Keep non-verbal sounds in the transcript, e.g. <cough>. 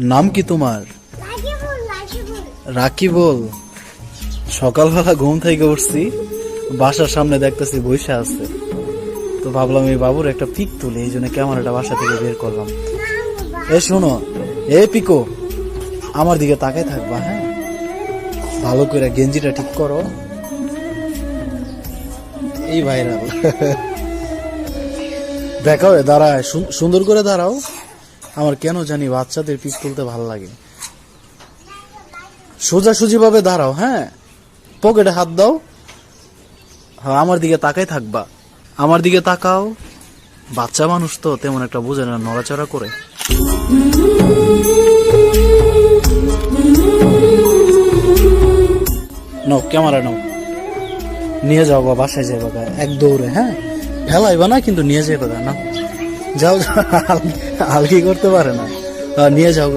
নাম কি তোমার? রাকিবুল। সকালবেলা ঘুম থেকে উঠছি, বাসার সামনে দেখতেছি বৈশা আছে। তো ভাবলাম এই বাবুর একটা পিক তুলে, এই জন্য ক্যামেরাটা বাসা থেকে বের করলাম। এ শোনো, এ পিকো, আমার দিকে তাকাই থাকবা হ্যাঁ? ভালো করে গেঞ্জিটা ঠিক করো। এই ভাইরাল। <laughs> দেখাও দাঁড়ায় সুন্দর করে দাঁড়াও। আমার কেন জানি বাচ্চাদের পিক তুলতে ভালো লাগে। সোজাসুজি ভাবে দাঁড়াও হ্যাঁ? পকেটে হাত দাও। হ্যাঁ আমার দিকে তাকাই থাকবা। আমার দিকে তাকাও। বাচ্চা মানুষ তো তেমন একটা বোঝে না, নড়াচড়া করে। নাও, ক্যামেরা নাও। নিয়ে যাও বা বাসায় যাই বাবা এক দৌড়ে হ্যাঁ? ফেলাইবা না, কিন্তু নিয়ে যাই বাবা না যাও আলগি করতে পারে না নিয়ে যাও।